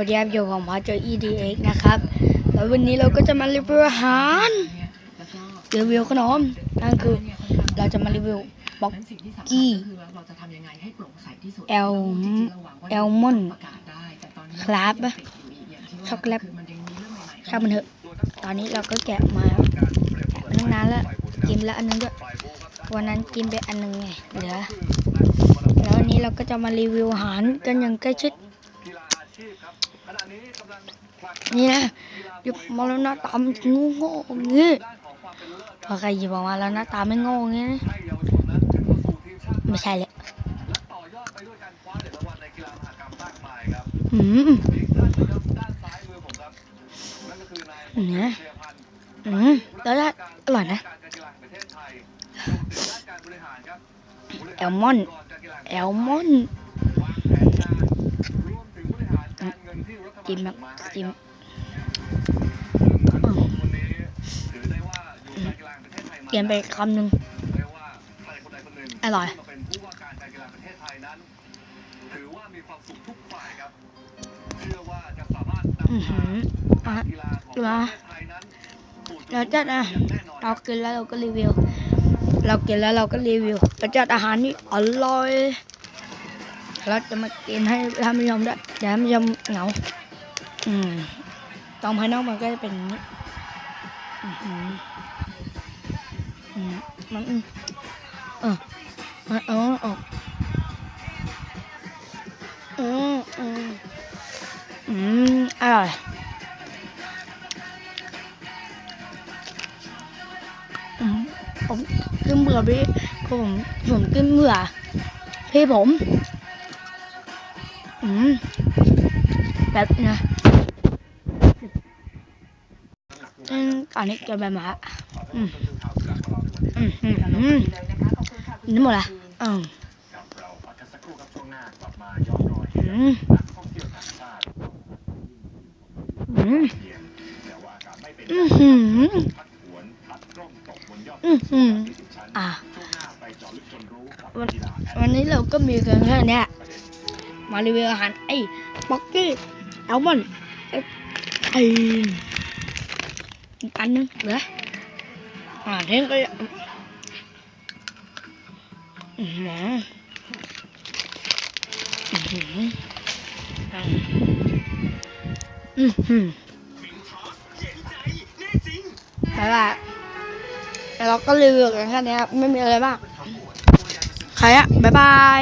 สวัสดีครับอยู่ของพอเจอ EDX นะครับ แล้ววันนี้เราก็จะมารีวิวอาหารรีวิวขนมนั่นคือเราจะมารีวิวบ็อกนั้นสิ่งที่สำคัญกี้ก็คือเราจะทำยังไงให้โปร่งใสที่สุดแอลจริงๆเราหวังว่าแอลมอนด์ประกาศได้แต่ตอนนี้ครับยังติดอยู่อีกอย่างที่ว่าช็อกโกแลตคือมันยังมีเรื่องใหม่ๆช่างมันเถอะ ตอนนี้เราก็แกะมาตั้งนานแล้วกินแล้วอันนึงด้วยวันนั้นกินไปอันนึงไงเหลือแล้ววันนี้เราก็จะมารีวิวอาหารกันอย่างใกล้ชิด นี่นะหยิบมาแล้วหน้าตามันงูโง่ๆอย่างนี้พอใครหยิบออกมาแล้วหน้าตาไม่โง่อย่างนี้นะไม่ใช่เลยอืมเนี่ยอืมแล้วอร่อยนะแอลมอนด์แอลมอน จิ้มแบบจิ้มอืมเกินไปคำหนึ่งอร่อยอือหืออะดูนะเราจัดนะเรากินแล้วเราก็รีวิว เรากินแล้วเราก็รีวิวเราจัดอาหารนี่อร่อยเราจะมากินให้ท่านผู้ชมด้วยเดี๋ยวท่านผู้ชมเหงา อืมตรงภายนอกมันก็จะเป็นอย่างนี้อือหืออืมมันอืมเออมันเออออกอืมอืมอืมอร่อยอืมผมกินเบื่อพี่ผมผมกินเบื่อพี่ผม อืมแบบนะ อืมอันนี้จะแบบมาอืมอืมอืมอืมนี่หมดละอืมอืมอืมอากาศไม่เป็นอือหือพัดหวนพัดร่มอดอื้อหือสิบชั้นอะช่วงหน้าไปเจาะลึกจนรู้กับวันกีฬาแอดวันนี้เราก็มีกันแค่นี้มารีวิวอาหารไอ้บ็อกกี้แอลมอนไอ้ อีกอันนึงเหลืออ่าเท่งก็อือหืออือหืออ่าอือหือไปละแล้วเราก็รีวิวกันแค่นี้ยไม่มีอะไรมากใครอะบ๊ายบาย